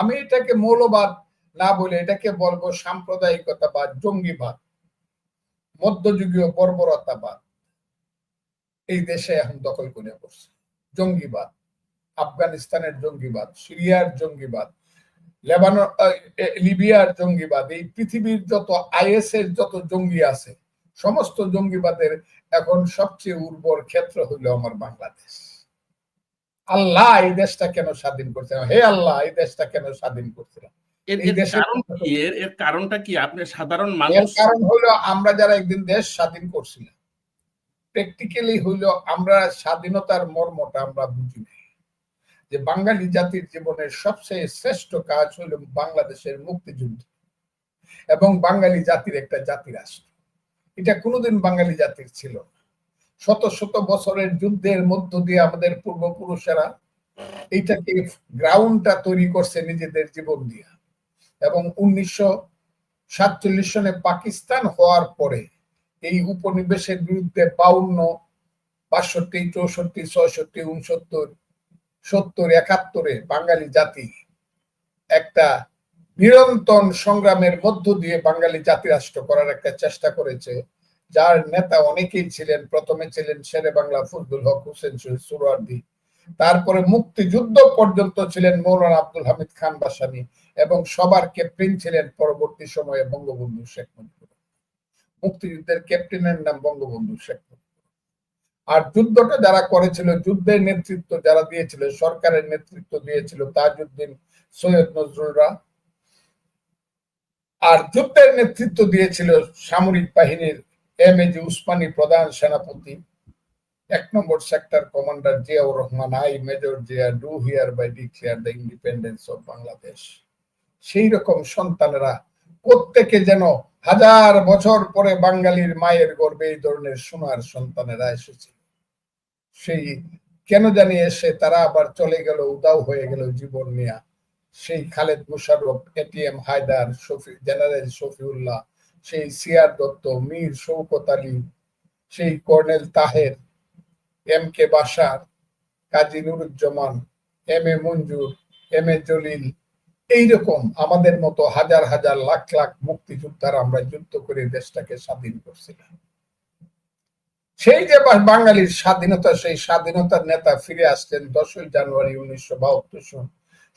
আমি এটাকে মৌলবাদ না বলে এটাকে বলব সাম্প্রদায়িকতা বা জঙ্গিবাদ, মধ্যযুগীয় বর্বরতাবাদ। এই দেশে এখন দখল করে বসছে। জঙ্গিবাদ, আফগানিস্তানের জঙ্গিবাদ, সিরিয়ার জঙ্গিবাদ, লেবানন লিবিয়ার জঙ্গিবাদ, এই পৃথিবীর যত আইএস এর যত জঙ্গি আছে, সমস্ত জঙ্গিবাদের এখন সবচেয়ে উর্বর ক্ষেত্র হইল আমার বাংলাদেশ। আল্লাহ এই দেশটা কেন স্বাধীন করছিলাম হে আল্লাহ এই দেশটা কেন স্বাধীন করছিলাম এর কারণটা কি? আপনি সাধারণ মানুষ কারণ হইল আমরা যারা একদিন দেশ স্বাধীন করছিলাম প্র্যাকটিক্যালি হইল আমরা স্বাধীনতার মর্মটা আমরা বুঝি। যে বাঙালি জাতির জীবনের সবচেয়ে শ্রেষ্ঠ কাজ হইল বাংলাদেশের মুক্তিযুদ্ধ এবং বাঙালি জাতির একটা জাতি রাষ্ট্র এটা কোনোদিন বাঙালি জাতির ছিল না। শত শত বছরের যুদ্ধের মধ্য দিয়ে আমাদের পূর্বপুরুষেরা এইটাকে গ্রাউন্ডটা তৈরি করছে নিজেদের জীবন দিয়ে। এবং উনিশশো সাতচল্লিশ সনে পাকিস্তান হওয়ার পরে এই উপনিবেশের বিরুদ্ধে বাউন্ন, বাষট্টি, চৌষট্টি, ছয়ষট্টি, উনসত্তর, সত্তর, একাত্তরে বাঙালি জাতি একটা নিরন্তর সংগ্রামের মধ্য দিয়ে বাঙালি জাতি রাষ্ট্র করার একটা চেষ্টা করেছে। যার নেতা অনেকেই ছিলেন, প্রথমে ছিলেন শেরে বাংলা ফজলুল হক হোসেন শহীদ তারপরে মুক্তিযুদ্ধ পর্যন্ত ছিলেন মৌলানা আব্দুল হামিদ খান বাসানি এবং সবার ক্যাপ্টেন ছিলেন পরবর্তী সময়ে বঙ্গবন্ধু শেখ মুজিবুর মুক্তিযুদ্ধের ক্যাপ্টেনের নাম বঙ্গবন্ধু শেখ আর যুদ্ধটা যারা করেছিল, যুদ্ধের নেতৃত্ব যারা দিয়েছিল, সরকারের নেতৃত্ব দিয়েছিল তাজউদ্দিন, সৈয়দ নজরুলরা আর যুদ্ধের নেতৃত্ব দিয়েছিল সামরিক বাহিনীর এম এ জি উসমানী প্রধান সেনাপতি, এক নম্বর sector commander Ziaur Rahman, I major Zia, do hereby declare the independence of Bangladesh. সেই রকম সন্তানেরা প্রত্যেকে যেন হাজার বছর পরে বাঙালির মায়ের গর্বে এই ধরনের সোনার সন্তানেরা এসেছে। সেই কেন জানি এসে তারা আবার চলে গেল, উদাও হয়ে গেল জীবন নিয়ে। সেই খালেদ মুশারফ এটিএম হায়দার, শফি, জেনারেল শফিউল্লাহ সেই সিয়ার দত্ত, মীর শৌকত আলী, সেই colonel Taher, M K Bashar Kazi Nuruzzaman, M A Manzur, M A Jalil, এইরকম আমাদের মতো হাজার হাজার লাখ লাখ মুক্তিযোদ্ধার আমরা যুদ্ধ করে দেশটাকে স্বাধীন করছিলাম। সেই যে বাঙালির স্বাধীনতা, সেই স্বাধীনতার নেতা ফিরে আসলেন দশই জানুয়ারি উনিশশো বাহাত্তর সন,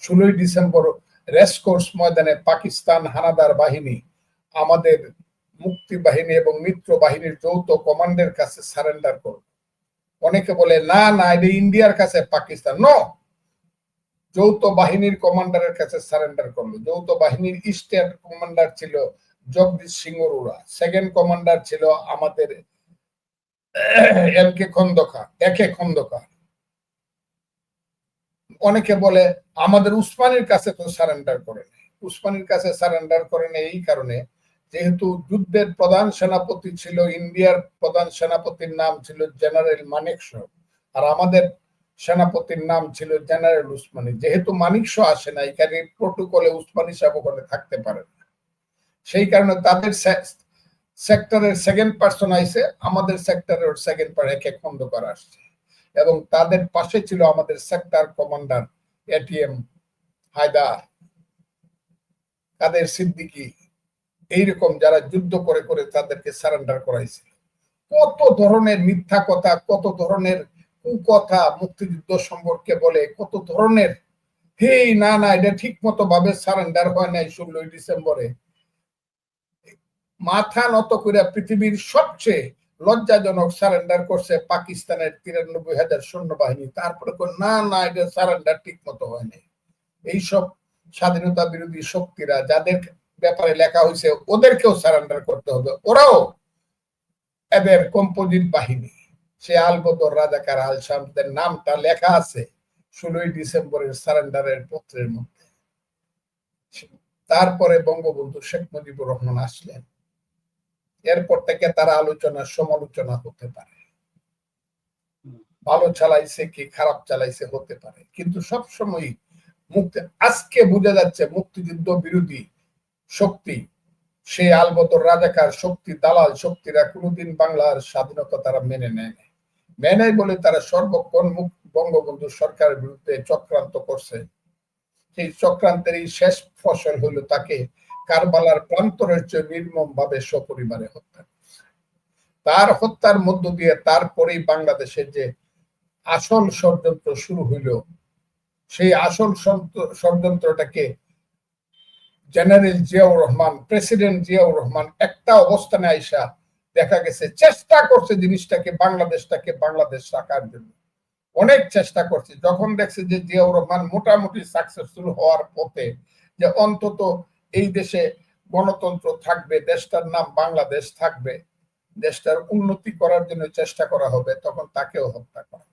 ষোলোই ডিসেম্বর রেসকোর্স ময়দানে পাকিস্তান হানাদার বাহিনী আমাদের মুক্তি বাহিনী এবং মিত্র বাহিনীর যৌথ কমান্ডের কাছে সারেন্ডার করল অনেকে বলে, না না, এটা ইন্ডিয়ার কাছে, পাকিস্তান। নো যৌথ বাহিনীর কমান্ডারের কাছে সারেন্ডার করল। যৌথ বাহিনীর ইস্টার্ন কমান্ডার ছিল জগদীশ সিং অরোরা। সেকেন্ড কমান্ডার ছিল আমাদের এম কে খন্দকার একে খন্দকার। অনেকে বলে, আমাদের উসমানির কাছে তো সারেন্ডার করে উসমানির কাছে সারেন্ডার করে এই কারণে যেহেতু যুদ্ধের প্রধান সেনাপতি ছিল, ইন্ডিয়ার প্রধান সেনাপতির নাম ছিল জেনারেল মানেক আর আমাদের সেনাপতির নাম ছিল জেনারেল উসমানী। যেহেতু মানিক শ আসে না এখানে প্রোটোকলে উসমানী সাহেব ওখানে থাকতে পারে না। সেই কারণে তাদের সেক্টরের সেকেন্ড পার্সন আইসে আমাদের সেক্টরের সেকেন্ড পার এক এক খন্দকার আসছে। এবং তাদের পাশে ছিল আমাদের sector commander ATM Haider, Kader Siddiqui. এইরকম যারা যুদ্ধ করে করে তাদেরকে সারেন্ডার করাইছিল কত ধরনের মিথ্যা কথা, কত ধরনের কুকথা মুক্তিযুদ্ধ সম্পর্কে বলে, কত ধরনের, হেই, না না, এটা ঠিক মতো ভাবে সারেন্ডার হয় নাই ষোলোই ডিসেম্বরে। মাথা নত করে পৃথিবীর সবচেয়ে লজ্জাজনক সারেন্ডার করছে পাকিস্তানের তিরানব্বই হাজার সৈন্যবাহিনী। তারপরে না না, এটা সারেন্ডার ঠিক মতো হয় নাই। এইসব স্বাধীনতা বিরোধী শক্তিরা যাদের ব্যাপারে লেখা হয়েছে, ওদেরকেও সারেন্ডার করতে হবে। ওরাও এদের কম্পোজিট বাহিনী, সে আলবদর রাজাকার আল শামদের নামটা লেখা আছে ষোলোই ডিসেম্বরের সারেন্ডারের পত্রের মধ্যে। তারপরে বঙ্গবন্ধু শেখ মুজিবুর রহমান আসলেন। এরপর থেকে তারা আলোচনা, সমালোচনা হতে পারে। ভালো চালাইছে কি খারাপ চালাইছে হতে পারে। কিন্তু সবসময় মুক্তি, আজকে বোঝা যাচ্ছে মুক্তিযুদ্ধ বিরোধী শক্তি। সেই আলবদর রাজাকার শক্তি, দালাল শক্তিরা কোনোদিন বাংলার স্বাধীনতা তারা মেনে নেয়। মেনে বলে তারা সর্বক্ষণ বঙ্গবন্ধু সরকারের বিরুদ্ধে চক্রান্ত করছে। সেই চক্রান্তের এই শেষ ফসল হলো তাকে কারবালার প্রান্তরের নির্মম ভাবে সপরিবারে হত্যা। তার হত্যার মধ্য দিয়ে তারপরেই বাংলাদেশের যে আসল ষড়যন্ত্র শুরু হইল, সেই আসল ষড়যন্ত্রটাকে জেনারেল জিয়াউর রহমান প্রেসিডেন্ট জিয়াউর রহমান একটা অবস্থানে আইসা দেখা গেছে, চেষ্টা করছে জিনিসটাকে, বাংলাদেশটাকে বাংলাদেশ রাখার জন্য অনেক চেষ্টা করছে যখন দেখছে যে জিয়াউর রহমান মোটামুটি সাকসেসফুল হওয়ার পথে, যে অন্তত এই দেশে গণতন্ত্র থাকবে, দেশটার নাম বাংলাদেশ থাকবে, দেশটার উন্নতি করার জন্য চেষ্টা করা হবে, তখন তাকেও হত্যা করা।